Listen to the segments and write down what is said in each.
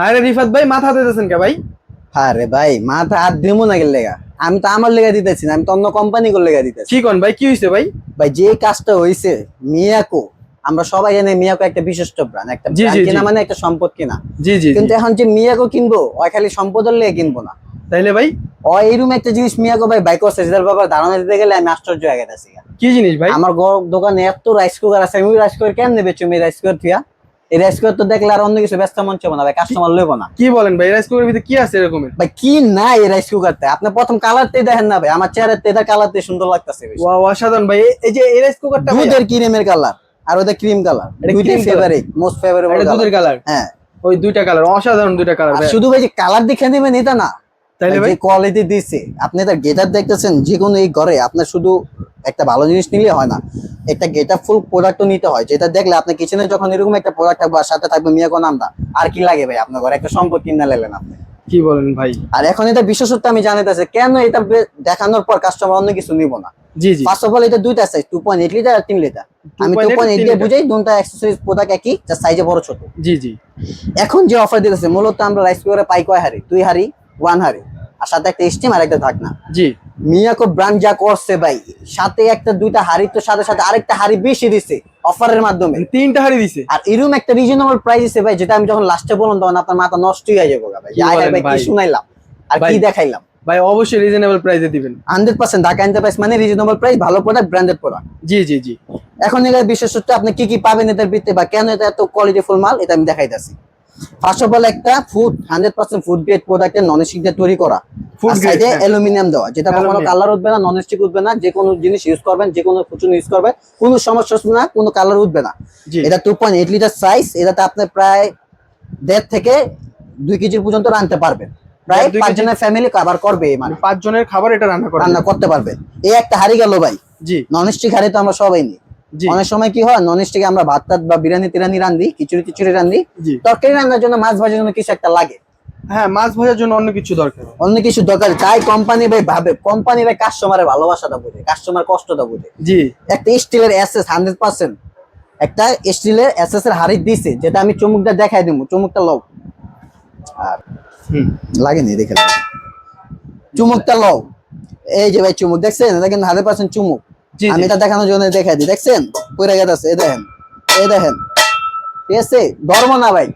আরে রিফাত ভাই মাথা দিতেছেন কে ভাই? আরে ভাই মাথা হাত দিমু না গেলে আমি তো আমার লেগে দিতেছি না আমি তো অন্য কোম্পানি করে লেগে দিতেছি। কি কোন ভাই কি হইছে ভাই? ভাই যে কাজটা হইছে মিয়াকো আমরা সবাই জানি মিয়াকো একটা বিশিষ্ট ব্র্যান্ড একটা কিনা মানে একটা সম্পদ কিনা। জি জি। কিন্তু এখন যে মিয়াকো কিনবো ওই খালি সম্পদের লেগে কিনবো না। তাইলে ভাই? ও এইরকম একটা জিনিস মিয়াকো ভাই বাইক করছে যেটার ব্যাপারে ধারণা দিতে গেলে আমি আশ্চর্য হয়ে গেছি কি জিনিস ভাই? আমার দোকানে এত রাইস কুকার আছে আমি রাইস কুকার কেন নেবে তুমি রাইস কুকার থিয়া? এই রাইস কুকার তো দেখলে আর অন্য কিছু ব্যস্ত মন চাবো না ভাই কাস্টমার লইবো না। কি বলেন ভাই রাইস কুকারের ভিতরে কি আছে এরকমের ভাই কি না এই রাইস কুকারতে আপনি প্রথম দেখেন না ভাই আমার চেহারার তেদার কালারতে সুন্দর লাগতেছে। ওয়া অসাধারণ ভাই এই- যে এই রাইস কুকারটা দুধের ক্রিমের কালার আর ওদের ক্রিম কালার এটা দুইটাই ফেভারিট মোস্ট ফেভারিট দুধের কালার হ্যাঁ। ওই দুইটা কালার অসাধারণ দুইটা কালার শুধু ভাই যে কালার দেখে নেবেন এটা না। যে কোয়ালিটি দিছে আপনি তার গেটার দেখতেছেন যে কোনো এই ঘরে আপনার শুধু একটা ভালো জিনিস নিলে হয় না। একটা গেটার ফুল প্রোডাক্টও নিতে হয় যেটা দেখলে আপনি কিচেনে যখন এরকম একটা প্রোডাক্ট থাকবে আর সাথে থাকবে মিয়াকো নামটা আর কি লাগে ভাই আপনার ঘরে? একটা সম্পদ কিনে নিলেন আপনি। কি বলেন ভাই? আর এখন এটা বিশেষত্ব আমি জানাইতেছে কেন এটা দেখানোর পর কাস্টমার অন্য কিছু নিব না? জি জি। ফার্স্ট অফ অল এটা দুইটা size two point eight litre আর তিন লিটার আমি টু 2.8 পয়েন্ট এইট দিয়ে বুঝাই দুটা অ্যাক্সেসরিজ প্রোডাক্ট একই যা সাইজে বড় ছোট। জি জি। এখন যে অফার দিতেছে মূলত আমরা রাইস কুকারে পাই কয় হারি দুই হারি ওয়ান হারি আর সাথে একটা স্টিম আর একটা ঢাকনা। জি। মিয়াকো ব্র্যান্ড যা করছে ভাই সাথে একটা দুইটা হাড়ি তো সাথে সাথে আরেকটা হাড়ি বেশি দিছে অফারের মাধ্যমে। মানে তিনটা হাড়ি দিছে? আর এরকম একটা রিজনেবল প্রাইস দিছে ভাই যেটা আমি যখন লাস্টে বললাম তখন আপনার মাথা নষ্ট হয়ে যাবে ভাই। আগে ভাই কি শুনাইলাম? আর কি দেখাইলাম? ভাই অবশ্যই রিজনেবল প্রাইসে দিবেন। হান্ড্রেড পার্সেন্ট ঢাকা এন্টারপ্রাইজ মানে রিজনেবল প্রাইস ভালো প্রোডাক্ট ব্র্যান্ডেড প্রোডাক্ট জি জি জি। এখন এটার বিশেষত্ব আপনি কি কি পাবেন এটার ভিত্তি বা কেন এটা এত কোয়ালিটিফুল মাল এটা আমি দেখাইতেছি। ফার্স্ট অফ অল একটা food hundred percent food grade প্রোডাক্টের নন স্টিক দিয়ে তৈরি করা। সাইডে। অ্যালুমিনিয়াম দেওয়া যেটা কখনো কালার উঠবে না নন স্টিক উঠবে না যে কোনো জিনিস ইউজ করবেন যে কোনো কুচুন ইউজ করবেন কোনো সমস্যা না কোনো কালার উঠবে না। এটা two point eight litre size এটাতে আপনি প্রায় দেড় থেকে দুই কেজির পর্যন্ত রাখতে পারবেন। প্রায় কেজি? পাঁচজনের ফ্যামিলি কভার করবে মানে। পাঁচ জনের খাবার এটা রান্না রান্না করতে পারবেন এই একটা হাড়ি গেল ভাই। জি। নন স্টিক হাড়ি তো আমরা সবাই নিই। অনেক সময় কি হয় নন স্টিকে আমরা ভাত টাত বা বিরিয়ানি তিরানি রান্ধি খিচুড়ি টিচুড়ি রান্ধি। তরকারি রান্নার জন্য মাছ ভাজার জন্য কিছু একটা লাগে। হ্যাঁ মাছ ভাজার জন্য অন্য কিছু দরকার। অন্য কিছু দরকার তাই কোম্পানি ভাই ভাবে কোম্পানি ভাই কাস্টমারের ভালোবাসাটা বুঝে কাস্টমার কষ্টটা বুঝে। জি। একটা স্টিলের এসএস হান্ড্রেড পার্সেন্ট একটা স্টিলের এসএস এর হাড়ি দিছে যেটা আমি চুমুকটা দেখাই দিব চুমুকটা লও। আর লাগেনি দেখে। চুমুকটা লও। এই যে ভাই চুমুক দেখছেন? এটা কিন্তু হান্ড্রেড পার্সেন্ট চুমুক। আমি জি। এটা দেখানোর জন্য দেখাই দিই। দেখছেন? পরে গেছে এই দেখেন এই দেখেন। ঠিক আছে? ধর্ম না ভাই।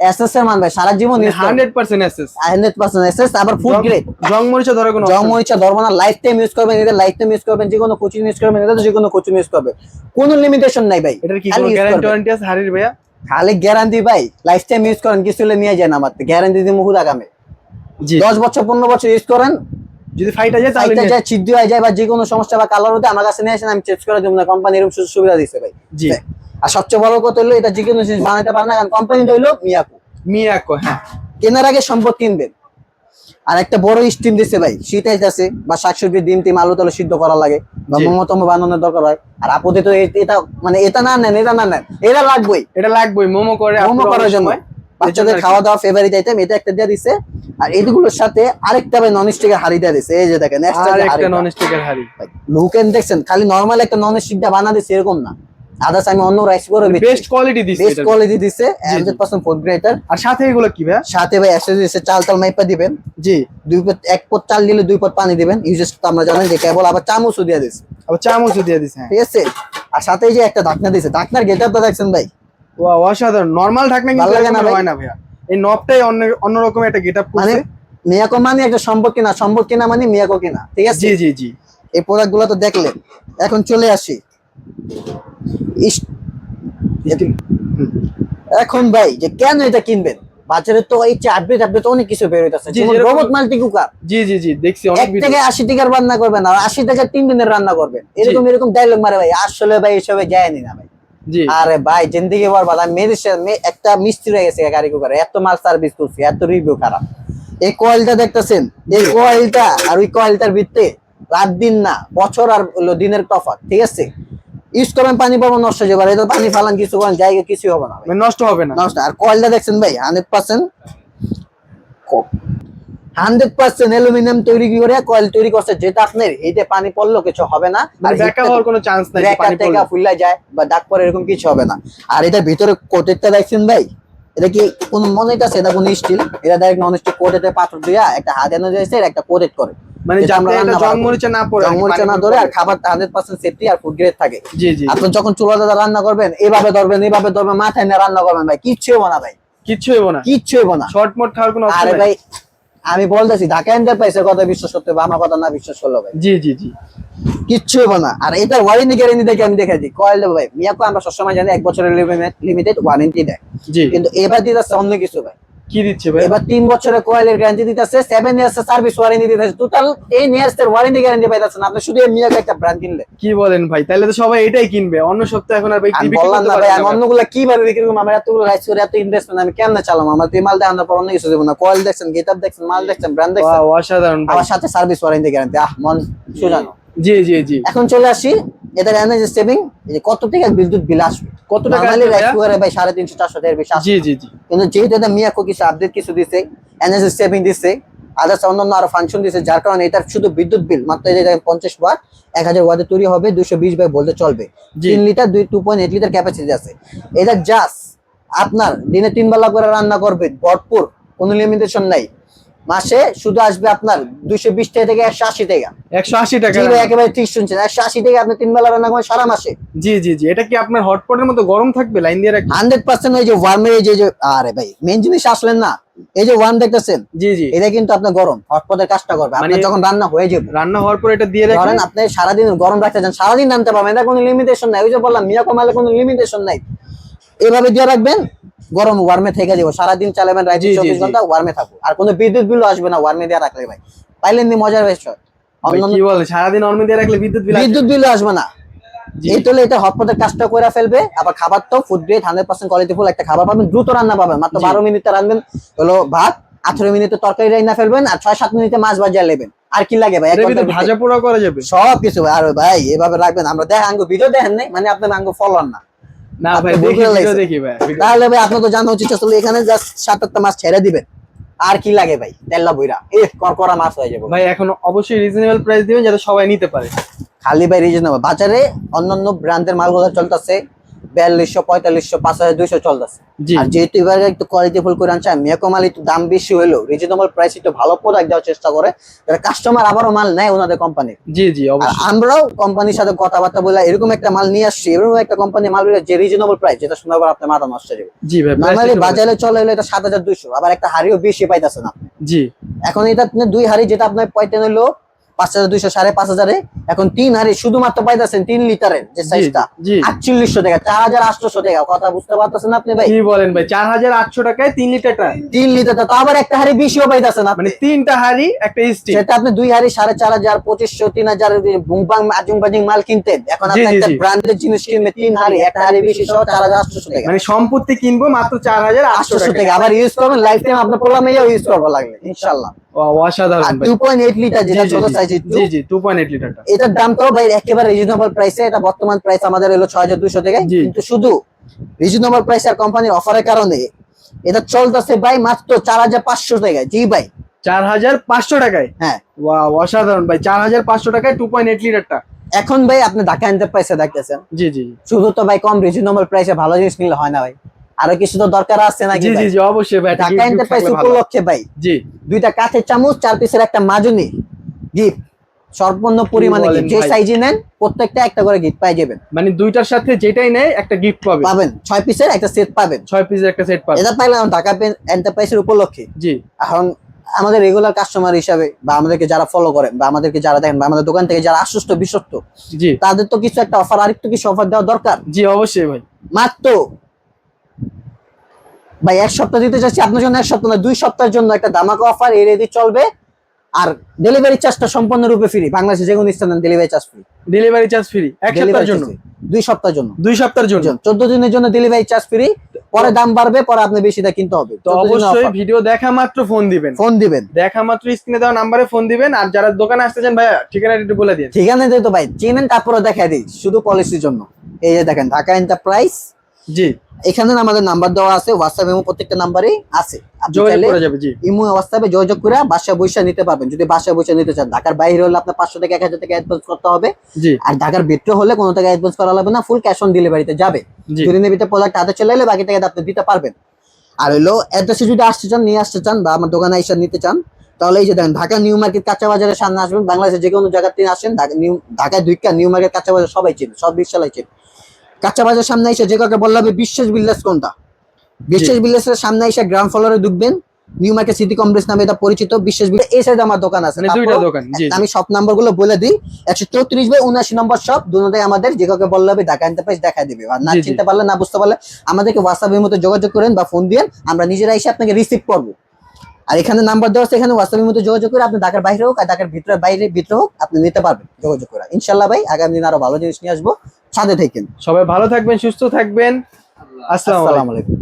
এসএস এর মান ভাই সারা জীবন ইউজ করবেন hundred percent SS hundred SS আবার ফুড গ্রেড জং মরিচা ধরে কোনো ইচ্ছা ধর্ম না। লাইফ টাইম ইউজ করবেন এটা লাইফ টাইম ইউজ করবেন যে কোনো কোচিং ইউজ করবেন এটা যে কোনো কোচিং ইউজ করবে কোনো লিমিটেশন নাই ভাই। এটার কি কোনো গ্যারান্টি ওয়ারেন্টি আছে হাড়ির ভাইয়া? খালি গ্যারান্টি ভাই। লাইফ টাইম ইউজ করেন কিছু হলে নিয়ে যান আমার গ্যারান্টি দিয়ে মুহুদ আগামে। জি। দশ বছর পনেরো বছর ইউজ করেন যদি ফাইটা যায় তাহলে যায় ছিদ্র হয়ে যায় বা যে কোনো সমস্যা বা কালার হতে আমার কাছে নিয়ে আসেন আমি চেঞ্জ করে দেবো না। কোম্পানি এরকম সুযোগ সুবিধা ভাই। জি। আর সবচেয়ে বড় কথা হলো এটা যে কোনো জিনিস বানাতে পারে না কারণ কোম্পানিটা হলো মিয়াকু মিয়াকো হ্যাঁ। কেনার আগে সম্পদ কিনবেন। আর একটা বড় স্টিম দিছে ভাই শীত আইতাছে বা শাকসবজি ডিম টিম আলু টালু সিদ্ধ করা লাগে বা জি। বানানোর দরকার হয়। আর আপদে তো এটা মানে এটা না নেন এটা না নেন এটা লাগবেই। এটা লাগবেই মোমো করে মোমো করার জন্য। বাচ্চাদের খাওয়া দাওয়া ফেভারিট আইটেম এটা একটা দিয়ে দিছে। আর এগুলোর সাথে আরেকটা ভাই নন স্টিকের হাড়ি দিয়ে দিছে। এই যে দেখেন একটা নন স্টিকের হাড়ি। লুকেন দেখছেন খালি নরমাল একটা নন স্টিক দিয়ে বানা দিছে এরকম না। আদার্স আমি অন্য রাইস করে বেস্ট কোয়ালিটি দিচ্ছে বেস্ট কোয়ালিটি দিছে হান্ড্রেড পার্সেন্ট ফুড গ্রেটার আর সাথে এগুলো কি ভাইয়া সাথে ভাই দিছে চাল চাল মাইপা দিবেন। জি। দুই পট এক পট চাল দিলে দুই পট পানি দিবেন। ইউজেস তো আমরা জানেন যে কেবল আবার চামচও দিয়ে দিছে। আবার চামচও দিয়ে দিছে হ্যাঁ। ঠিক আছে? আর সাথে এই যে একটা ঢাকনা দিছে। ঢাকনার গেটআপটা দেখছেন ভাই? ওয়া অসাধারণ। নরমাল ঢাকনা কিন্তু লাগে না এরকম হয় না ভাইয়া। এই নবটাই অন্য অন্যরকম একটা গেটআপ মানে করছে মিয়াকো মানে একটা সম্পদ কিনা? সম্পদ কিনা মানে মিয়াকো কিনা ঠিক আছে? জি জি জি। এই প্রোডাক্টগুলো তো দেখলেন। এখন চলে আসি। এখন ভাই যে কেন এটা কিনবেন? বাজারে তো এই যে আপডেট আপডেট অনেক কিছু বের হইতাছে। যেমন রোবট মাল্টি কুকার জি জি জি দেখছি অনেক ভিডিও থেকে আশি টাকার রান্না করবেন আর আশি টাকার তিন দিনের রান্না করবেন। এরকম এরকম ডায়লগ মারে ভাই। আসলে ভাই এসবে যায়নি না ভাই। আরে ভাই জিন্দিগি বরবাদ। আমি মেয়েদের একটা মিস্ত্রি হয়ে গেছে গাড়ি কুকারে। এত মাল সার্ভিস করছি এত রিভিউ খারাপ। এই কয়েলটা দেখতেছেন? এই কয়েলটা আর ওই কয়েলটার ভিত্তে রাত দিন না বছর আর দিনের তফাৎ ঠিক আছে? ইউজ করবেন পানি পাবো নষ্ট হয়ে যাবে। এটা পানি ফালান কিছু করেন জায়গা কিছু হবে না মানে নষ্ট হবে না। নষ্ট। আর কয়েলটা দেখছেন ভাই hundred percent hundred percent aluminium তৈরি করে কয়েল তৈরি করছে যেটা আপনার পানি পড়লেও কিছু হবে না মানে ব্যাকা হওয়ার কোনো চান্স নাই টেকা ফুল্লা যায় বা দাগ পরে এরকম কিছু হবে না। আর এটা ভিতরে কোটেরটা দেখছেন ভাই? এটা কি কোন মনে এটা কোন স্টিল এটা ডাইরেক্ট নন স্টিল কোটেতে পাথর দিয়া একটা হাত এনে আর একটা কোটেড করে। মানে না পড়ে আর না ধরে আর খাবার হান্ড্রেড পার্সেন্ট সেফটি আর ফুড গ্রেড থাকে। জি জি। আপনি যখন চুলা দাদা রান্না করবেন এভাবে ধরবেন এভাবে ধরবেন মাথায় নিয়ে রান্না করবেন ভাই কিচ্ছু হব না ভাই। কিচ্ছু হইব না। কিচ্ছু হব না। শর্ট মোট খাওয়ার কোনো আরে অপশন ভাই আমি বলতেছি ঢাকা পাইছে কথা বিশ্বাস করতে হবে আমার কথা না বিশ্বাস করল ভাই জি জি জি। কিচ্ছু হবে না। আর এটা ওয়ারেন্টি গ্যারেন্টি দেখে আমি দিই। কয়েল দেবো ভাই মিয়াকো আমরা সবসময় জানি এক বছরের লিমিটেড ওয়ারেন্টি দেয়। জি। কিন্তু এবার দিতে অন্য কিছু ভাই। কি দিচ্ছে ভাই? এবার তিন বছরের কয়েলের গ্যারান্টি দিতেছে সেভেন ইয়ার্স এর সার্ভিস ওয়ারেন্টি দিতেছে। টোটাল টেন ইয়ার্স এর ওয়ারেন্টি গ্যারান্টি পাইতেছেন আপনি শুধু মিয়াকো একটা ব্র্যান্ড কিনলে। কি বলেন ভাই? তাহলে তো সবাই এটাই কিনবে। অন্য সপ্তাহে এখন আর ভাই বিক্রি করতে না পারবে না ভাই। কীভাবে বিক্রি করব? আমার এতগুলো রাইস করে এত ইনভেস্টমেন্ট আমি কেমনে চালাম আমার তো মাল দেখানোর পর অন্য কিছু দেবো না। কয়েল দেখছেন গেটআপ দেখছেন মাল দেখছেন ব্র্যান্ড দেখছেন। অসাধারণ আমার সাথে সার্ভিস ওয়ারেন্টি গ্যারান্টি আহ মন সুজানো জি জি জি। এখন চলে আসি এটার এনার্জি সেভিং কত টাকা বিদ্যুৎ বিল আসবে? কত টাকা? কুকারে ভাই সাড়ে তিনশো চারশো টাকার বেশি জি জি জি। কিন্তু যেহেতু এটা মিয়াকো কিছু আপডেট কিছু দিছে এনার্জি সেভিং দিছে আদার্স অন্যান্য আরও ফাংশন দিছে যার কারণে এটার শুধু বিদ্যুৎ বিল মাত্র দেখেন পঞ্চাশ ওয়াট এক হাজার ওয়াটে তৈরি হবে দুইশো বিশ বাই বলতে চলবে। তিন লিটার দুই two point eight litre capacity আছে। এটা জাস্ট আপনার দিনে তিন বেলা করে রান্না করবে ভরপুর কোনো লিমিটেশন নাই। মাসে শুধু আসবে আপনার দুইশো বিশ টাকা থেকে একশো আশি টাকা। একশো আশি টাকা। জি ভাই, একেবারে ঠিক শুনছেন একশো আশি টাকা আপনি তিন বেলা রান্না করবেন সারা মাসে। জি জি জি। এটা কি আপনার হটপটের মতো গরম থাকবে লাইন দিয়ে রাখবে হান্ড্রেড পার্সেন্ট ওই যে ওয়ার্মের এই যে আরে ভাই মেন জিনিস আসলেন না। এই যে ওয়ার্ম দেখতেছেন জি জি। এটা কিন্তু আপনার গরম হটপটের কাজটা করবে। আপনার মানে- যখন রান্না হয়ে যাবে। রান্না হওয়ার পর এটা দিয়ে রাখেন আপনি সারাদিন গরম রাখতে চান সারাদিন নামতে পারবেন এটা কোনো লিমিটেশন নাই। ওই যে বললাম মিয়া কমালে কোনো লিমিটেশন নাই। এভাবে দিয়ে রাখবেন গরম ওয়ার্মে থেকে যাব। সারাদিন চালাবেন জি, চব্বিশ ঘণ্টা ওয়ার্মে থাকব। আর কোনো বিদ্যুৎ বিলও আসবে না ওয়ার্মে দিয়ে রাখলে ভাই। পাইলেন নি মজার বিষয় কি বলে সারাদিন অন্য দিয়ে রাখলে বিদ্যুৎ বিল বিদ্যুৎ বিলও আসবে না। এটা হটপটের কাজটা করে ফেলবে। আবার খাবার তো food grade hundred percent quality full একটা খাবার পাবেন দ্রুত রান্না পাবেন। মাত্র বারো মিনিটে রান্নবেন হলো ভাত আঠারো মিনিটে তরকারি রান্না ফেলবেন আর ছয় সাত মিনিটে মাছ ভাজিয়া নেবেন আর কি লাগে ভাই? ভাজা পোড়া করা যাবে? সব কিছু আর ভাই এভাবে রাখবেন আমরা দেখ আঙ্গু ভিডিও দেখেন নাই মানে আপনার আঙ্গু ফলোয়ার না। না ভাই দেখি ভিডিও দেখি ভাই তাহলে ভাই আপনার তো জানা উচিত আসলে এখানে জাস্ট সাত আটটা মাছ ছেড়ে দিবেন। আর কি লাগে ভাই? তেল্লা বইরা। এ করকরা মাছ হয়ে যাবে। ভাই এখন অবশ্যই রিজনেবল প্রাইস দিবেন যাতে সবাই নিতে পারে। খালি ভাই রিজনেবল বাজারে অন্যান্য ব্র্যান্ডের মালগুলো চলতেছে। বিয়াল্লিশশো পঁয়তাল্লিশশো পাঁচ হাজার দুইশো চলতেছে। আর যেহেতু এবার একটু কোয়ালিটি ফুল করে আনছে মেকো মাল একটু দাম বেশি হলেও রিজনেবল প্রাইস একটু ভালো প্রোডাক্ট দেওয়ার চেষ্টা করে কাস্টমার আবারও মাল নেয় ওনাদের কোম্পানির জি জি আমরাও কোম্পানির সাথে কথাবার্তা বলে এরকম একটা মাল নিয়ে আসছি এরকম একটা কোম্পানি মাল যে রিজনেবল প্রাইস যেটা শোনার পর আপনার মাথা নষ্ট যাবে। জি ভাই নর্মালি। বাজারে চলে হলো এটা সাত হাজার দুইশো আবার একটা হাড়িও বেশি পাইতেছেন আপনি। জি। এখন এটা দুই হাড়ি যেটা আপনার পয়তেন হলো পাঁচ হাজার দুইশো সাড়ে পাঁচ হাজারে এখন তিন হাড়ি শুধুমাত্র পাইতেছেন তিন লিটারের যে সাইজটা আটচল্লিশশো টাকা চার হাজার আটশোশো টাকা। কথা বুঝতে পারতেছেন আপনি ভাই? কি বলেন ভাই চার হাজার আটশো টাকায় তিন লিটারটা? তিন লিটার তো আবার একটা হাড়ি বেশিও পাইতেছেন মানে তিনটা হাড়ি একটা স্টিক সেটা আপনি দুই হাড়ি সাড়ে চার হাজার পঁচিশশো তিন হাজার বুংবাং আজুং বাজিং মাল কিনতেন। এখন আপনি একটা। ব্র্যান্ডের জিনিস কিনবে তিন হাড়ি একটা হাড়ি বেশি সহ চার হাজার আটশোশো টাকা। মানে সম্পত্তি কিনবো মাত্র চার হাজার আটশো আটশোশো টাকা। আবার ইউজ করবেন লাইফ টাইম আপনার প্রোগ্রামে ইউজ করব লাগলে ইনশাল্লাহ অসাধারণ লিটার যেটা ছোট। জি জি লিটারটা এটার দামটাও ভাই একেবারে রিজনেবল প্রাইসে এটা বর্তমান প্রাইস আমাদের হলো কিন্তু শুধু রিজনেবল প্রাইস আর কোম্পানির অফারের কারণে এটা চলতেছে ভাই মাত্র জি ভাই। চার হাজার পাঁচশো টাকায়? হ্যাঁ। ওয়াও অসাধারণ ভাই চার হাজার পাঁচশো টাকায় লিটারটা এখন ভাই আপনি ঢাকা এন্টারপ্রাইসে দেখতেছেন। জি জি। শুধু তো ভাই কম রিজনেবল প্রাইসে ভালো জিনিস নিলে হয় না ভাই। আরও কিছু তো দরকার আছে নাকি জি জি অবশ্যই ভাই ঢাকা এন্টারপ্রাইজ উপলক্ষে ভাই। জি। দুইটা কাঠের চামচ চার পিসের একটা মাজুনি গিফট সর্বন্ন পরিমাণে যে সাইজে নেন প্রত্যেকটা একটা করে গিফট পাই যাবেন। মানে দুইটার সাথে যেটাই নেয় একটা গিফট পাবে পাবেন। ছয় পিসের একটা সেট পাবেন। ছয় পিসের একটা সেট পাবেন। এটা পাইলাম ঢাকা এন্টারপ্রাইজের উপলক্ষে। জি। এখন আমাদের রেগুলার কাস্টমার হিসাবে বা আমাদেরকে যারা ফলো করেন বা আমাদেরকে যারা দেখেন বা আমাদের দোকান থেকে যারা আশ্বস্ত বিশ্বস্ত জি। তাদের তো কিছু একটা অফার আরেকটু কিছু অফার দেওয়া দরকার। জি অবশ্যই ভাই। মাত্র ভাই এক সপ্তাহ দিতে চাচ্ছি আপনার জন্য এক সপ্তাহ না দুই সপ্তাহের জন্য একটা দামাকা অফার এই রেডি চলবে। আর ডেলিভারি চার্জটা সম্পূর্ণরূপে ফ্রি বাংলাদেশে যে কোনো স্থানে delivery charge free delivery charge free এক সপ্তাহের জন্য? দুই সপ্তাহের জন্য। দুই সপ্তাহের জন্য? চোদ্দ দিনের জন্য ডেলিভারি চার্জ ফ্রি পরে দাম বাড়বে পরে আপনি বেশি বেশিটা কিনতে হবে। তো অবশ্যই ভিডিও দেখা মাত্র ফোন দিবেন। ফোন দিবেন। দেখা মাত্র স্ক্রিনে দেওয়া নাম্বারে ফোন দিবেন আর যারা দোকানে আসতে চান ভাইয়া ঠিকানা একটু বলে দিন। ঠিকানা দিয়ে তো ভাই চিনেন তারপরে দেখা দিই শুধু পলিসির জন্য। এই যে দেখেন ঢাকা এন্টারপ্রাইজ জি। এখানে আমাদের নাম্বার দেওয়া আছে হোয়াটসঅ্যাপ এবং প্রত্যেকটা নাম্বারই আছে। ইমো হোয়াটসঅ্যাপে যোগাযোগ করে বাসা বৈশা নিতে পারবেন। যদি বাসা বৈশা নিতে চান ঢাকার বাইরে হলে আপনার পাঁচশো থেকে এক হাজার টাকা অ্যাডভান্স করতে হবে। আর ঢাকার ভিতরে হলে কোনো টাকা অ্যাডভান্স করা লাগবে না ফুল ক্যাশ অন ডেলিভারিতে যাবে। যদি নেবিতে প্রোডাক্ট হাতে চলে এলে বাকি টাকা আপনি দিতে পারবেন। আর হলো অ্যাড্রেসে যদি আসতে চান নিয়ে আসতে চান বা আমার দোকানে এসে নিতে চান তাহলে এই যে দেখেন ঢাকা নিউ মার্কেট কাঁচা বাজারের সামনে আসবেন। বাংলাদেশের যে কোনো থেকে আসেন ঢাকা নিউ ঢাকায় দুইকা নিউ মার্কেট কাঁচা বাজার সবাই চেনে সব বিশালাই চেনে। কাঁচা বাজার সামনে এসে যে কাউকে বললে বিশ্বাস বিল্লাস কোনটা? বিশ্বাস বিল্লাসের সামনে এসে গ্রাউন্ড ফ্লোরে ঢুকবেন নিউ মার্কেট সিটি কমপ্লেক্স নামে এটা পরিচিত বিশ্বাস বিল্লাস এই সাইডে আমার দোকান আছে। মানে দুইটা দোকান। আমি সব নাম্বারগুলো বলে দিই একশো চৌত্রিশ বাই উনআশি নম্বর সব দুটাই আমাদের যে কাউকে বললে হবে ঢাকা এন্টারপ্রাইজ দেখা দিবে। আর না। চিনতে পারলে না বুঝতে পারলে আমাদেরকে হোয়াটসঅ্যাপের মতো যোগাযোগ করেন বা ফোন দিন আমরা নিজেরা এসে আপনাকে রিসিভ করব। আর এখানে নাম্বার দেওয়া আছে এখানে হোয়াটসঅ্যাপের মতো যোগাযোগ করে আপনি ঢাকার বাইরে হোক আর ঢাকার ভিতরে বাইরে ভিতরে হোক আপনি নিতে পারবেন যোগাযোগ করে। ইনশাল্লাহ ভাই আগামী দিন আরও ভালো জিনিস নিয়ে আসব। সাথে থাকেন। সবাই ভালো থাকবেন সুস্থ থাকবেন। আসসালামু আলাইকুম আলাইকুম।